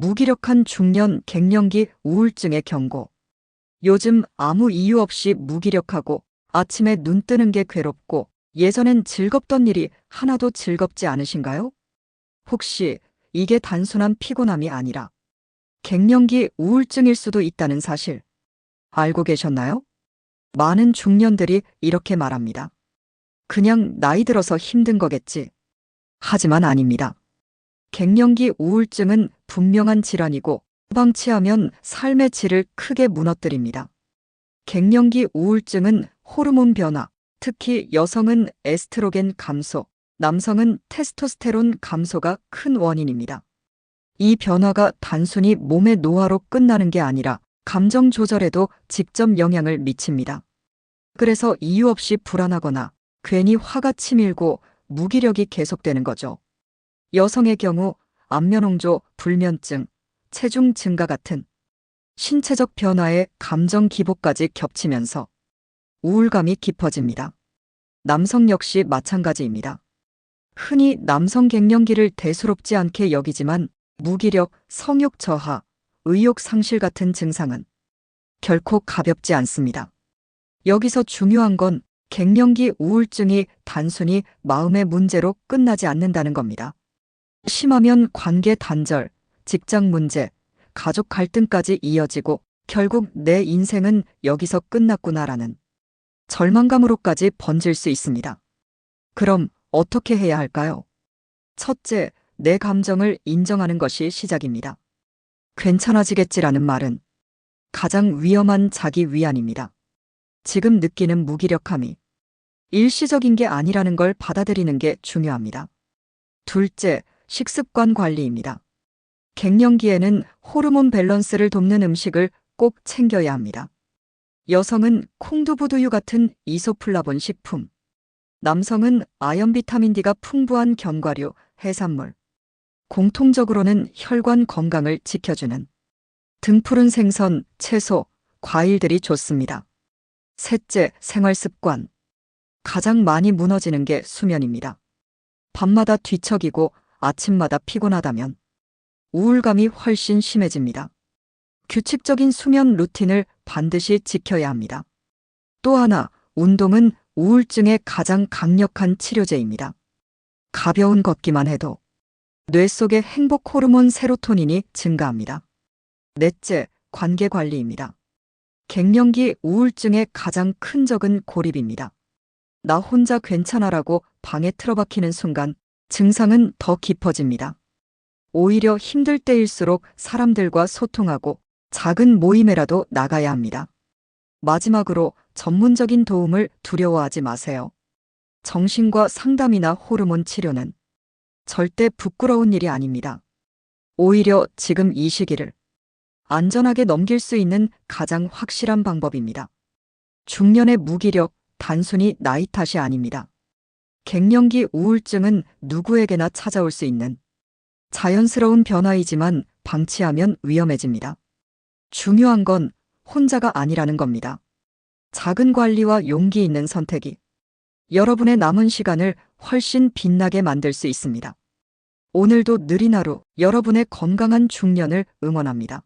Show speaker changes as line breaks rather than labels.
무기력한 중년 갱년기 우울증의 경고. 요즘 아무 이유 없이 무기력하고 아침에 눈 뜨는 게 괴롭고 예전엔 즐겁던 일이 하나도 즐겁지 않으신가요? 혹시 이게 단순한 피곤함이 아니라 갱년기 우울증일 수도 있다는 사실 알고 계셨나요? 많은 중년들이 이렇게 말합니다. 그냥 나이 들어서 힘든 거겠지. 하지만 아닙니다. 갱년기 우울증은 분명한 질환이고 방치하면 삶의 질을 크게 무너뜨립니다. 갱년기 우울증은 호르몬 변화, 특히 여성은 에스트로겐 감소, 남성은 테스토스테론 감소가 큰 원인입니다. 이 변화가 단순히 몸의 노화로 끝나는 게 아니라 감정 조절에도 직접 영향을 미칩니다. 그래서 이유 없이 불안하거나 괜히 화가 치밀고 무기력이 계속되는 거죠. 여성의 경우 안면홍조, 불면증, 체중 증가 같은 신체적 변화에 감정 기복까지 겹치면서 우울감이 깊어집니다. 남성 역시 마찬가지입니다. 흔히 남성 갱년기를 대수롭지 않게 여기지만 무기력, 성욕 저하, 의욕 상실 같은 증상은 결코 가볍지 않습니다. 여기서 중요한 건 갱년기 우울증이 단순히 마음의 문제로 끝나지 않는다는 겁니다. 심하면 관계 단절, 직장 문제, 가족 갈등까지 이어지고 결국 내 인생은 여기서 끝났구나라는 절망감으로까지 번질 수 있습니다. 그럼 어떻게 해야 할까요? 첫째, 내 감정을 인정하는 것이 시작입니다. 괜찮아지겠지라는 말은 가장 위험한 자기 위안입니다. 지금 느끼는 무기력함이 일시적인 게 아니라는 걸 받아들이는 게 중요합니다. 둘째, 식습관 관리입니다. 갱년기에는 호르몬 밸런스를 돕는 음식을 꼭 챙겨야 합니다. 여성은 콩두부두유 같은 이소플라본 식품, 남성은 아연 비타민 D가 풍부한 견과류, 해산물, 공통적으로는 혈관 건강을 지켜주는 등푸른 생선, 채소, 과일들이 좋습니다. 셋째, 생활 습관. 가장 많이 무너지는 게 수면입니다. 밤마다 뒤척이고 아침마다 피곤하다면 우울감이 훨씬 심해집니다. 규칙적인 수면 루틴을 반드시 지켜야 합니다. 또 하나, 운동은 우울증의 가장 강력한 치료제입니다. 가벼운 걷기만 해도 뇌 속의 행복 호르몬 세로토닌이 증가합니다. 넷째, 관계 관리입니다. 갱년기 우울증의 가장 큰 적은 고립입니다. 나 혼자 괜찮아라고 방에 틀어박히는 순간 증상은 더 깊어집니다. 오히려 힘들 때일수록 사람들과 소통하고 작은 모임에라도 나가야 합니다. 마지막으로 전문적인 도움을 두려워하지 마세요. 정신과 상담이나 호르몬 치료는 절대 부끄러운 일이 아닙니다. 오히려 지금 이 시기를 안전하게 넘길 수 있는 가장 확실한 방법입니다. 중년의 무기력, 단순히 나이 탓이 아닙니다. 갱년기 우울증은 누구에게나 찾아올 수 있는 자연스러운 변화이지만 방치하면 위험해집니다. 중요한 건 혼자가 아니라는 겁니다. 작은 관리와 용기 있는 선택이 여러분의 남은 시간을 훨씬 빛나게 만들 수 있습니다. 오늘도 느린 하루 여러분의 건강한 중년을 응원합니다.